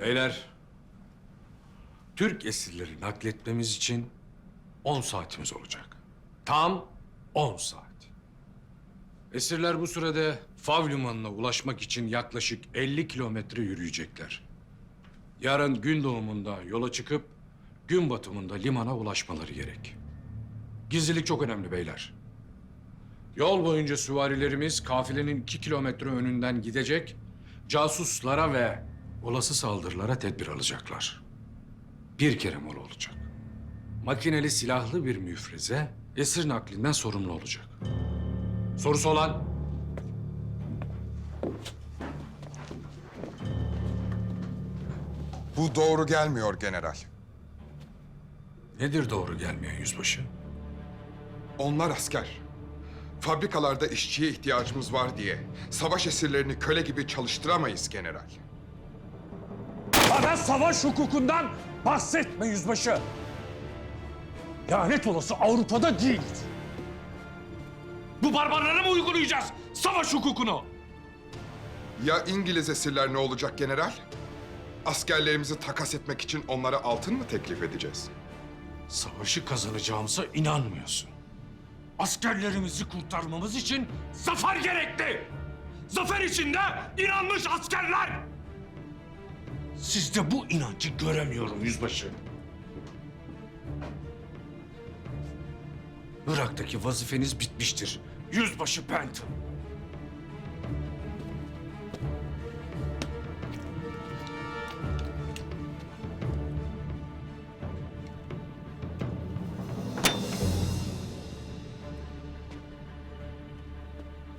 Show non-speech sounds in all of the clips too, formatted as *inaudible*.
Beyler, Türk esirleri nakletmemiz için 10 saatimiz olacak. Tam 10 saat. Esirler bu sürede Fav Limanı'na ulaşmak için yaklaşık 50 kilometre yürüyecekler. Yarın gün doğumunda yola çıkıp gün batımında limana ulaşmaları gerek. Gizlilik çok önemli beyler. Yol boyunca süvarilerimiz kafilenin iki kilometre önünden gidecek, casuslara ve olası saldırılara tedbir alacaklar. Bir kere mola olacak. Makineli silahlı bir müfreze esir naklinden sorumlu olacak. Sorusu olan? Bu doğru gelmiyor general. Nedir doğru gelmeyen yüzbaşı? Onlar asker. Fabrikalarda işçiye ihtiyacımız var diye savaş esirlerini köle gibi çalıştıramayız general. Bana savaş hukukundan bahsetme yüzbaşı. Lanet olası Avrupa'da değil. Bu barbarlara mı uygulayacağız savaş hukukunu? Ya İngiliz esirler ne olacak general? Askerlerimizi takas etmek için onlara altın mı teklif edeceğiz? Savaşı kazanacağımıza inanmıyorsun. Askerlerimizi kurtarmamız için zafer gerekli. Zafer içinde inanmış askerler. Sizde bu inancı göremiyorum yüzbaşı. Irak'taki vazifeniz bitmiştir. Yüzbaşı Benton.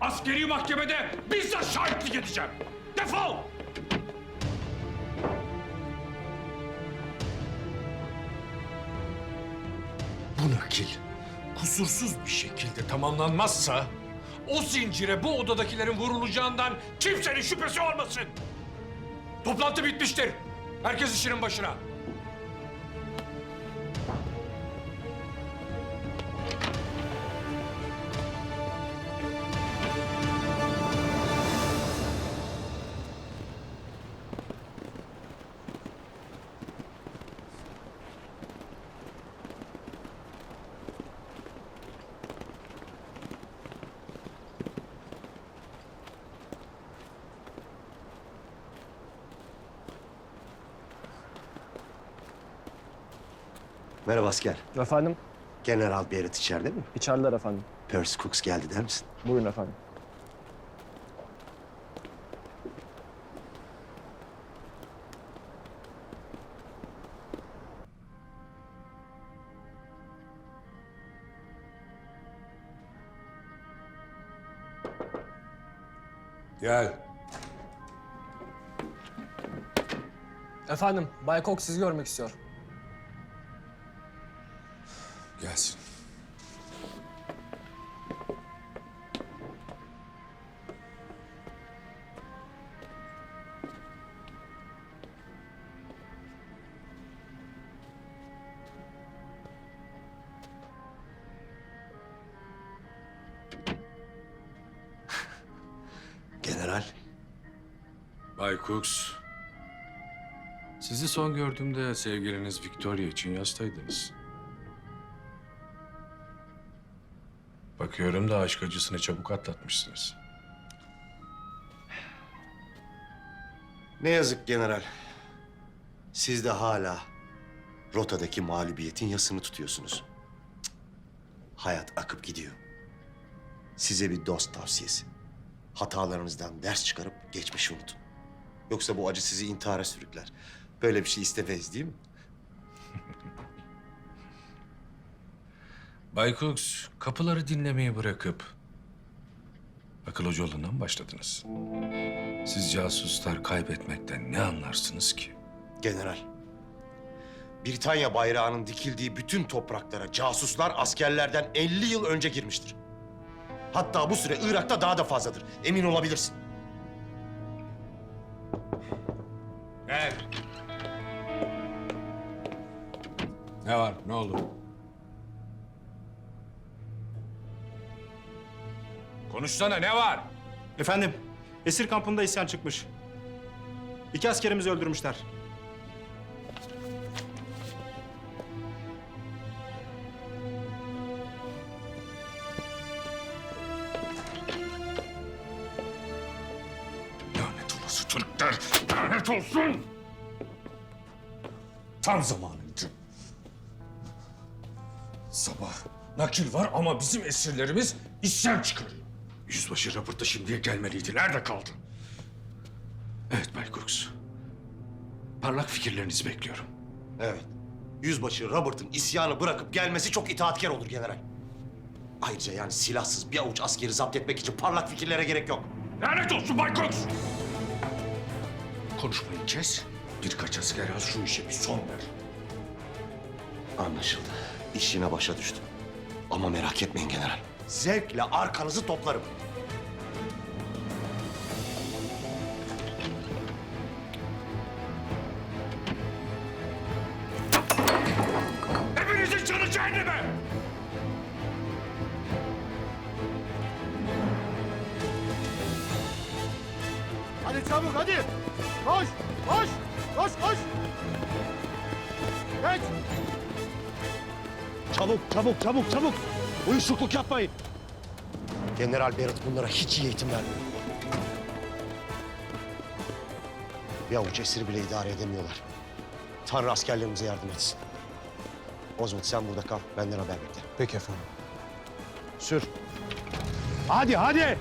Askeri mahkemede bizzat şahitlik edeceğim. Defol! Bu nakil kusursuz bir şekilde tamamlanmazsa O zincire bu odadakilerin vurulacağından kimsenin şüphesi olmasın. Toplantı bitmiştir. Herkes işinin başına. Merhaba asker. Efendim? General Barrett içeride mi? İçeriler efendim. Percy Cooks geldi der misin? Buyurun efendim. gel. Efendim, Bay Cox sizi görmek istiyor. Gelsin. *laughs* General. Bay Cooks. Sizi son gördüğümde sevgiliniz Victoria için yastaydınız. Bakıyorum da aşk acısını çabuk atlatmışsınız. Ne yazık general. Siz de hala rotadaki mağlubiyetin yasını tutuyorsunuz. Hayat akıp gidiyor. Size bir dost tavsiyesi. Hatalarınızdan ders çıkarıp geçmişi unutun. Yoksa bu acı sizi intihara sürükler. Böyle bir şey istemeyiz değil mi? Bay Cooks, kapıları dinlemeyi bırakıp akıl hoca yolundan mı başladınız? Siz casuslar kaybetmekten ne anlarsınız ki? General. Britanya bayrağının dikildiği bütün topraklara casuslar askerlerden 50 yıl önce girmiştir. Hatta bu süre Irak'ta daha da fazladır. Emin olabilirsin. Gel. Ne var? Ne oldu? Konuşsana ne var? Efendim, esir kampında isyan çıkmış. İki askerimizi öldürmüşler. Lanet olası Türkler, lanet olsun! Tam zamanıydı. Sabah nakil var ama bizim esirlerimiz isyan çıkarıyor. Yüzbaşı raporta şimdiye gelmeliydi. Nerede kaldı? Evet Bay Crooks. Parlak fikirlerinizi bekliyorum. Evet. Yüzbaşı Robert'ın isyanı bırakıp gelmesi çok itaatkar olur general. Ayrıca yani silahsız bir avuç askeri zapt etmek için parlak fikirlere gerek yok. Lanet olsun Bay Crooks! Konuşmayı kes. Birkaç asker az şu işe bir son ver. Anlaşıldı. İş yine başa düştü. Ama merak etmeyin general. Zevkle arkanızı toplarım. Cehenneme! Hadi çabuk hadi. Koş, koş, koş, koş. Geç. Çabuk, çabuk, çabuk, çabuk. Uyuşukluk yapmayın. General Barrett bunlara hiç iyi eğitim vermiyor. Bir avuç esiri bile idare edemiyorlar. Tanrı askerlerimize yardım etsin. Oswald sen burada kal, benden haber bekle. Peki efendim. Sür. Hadi hadi.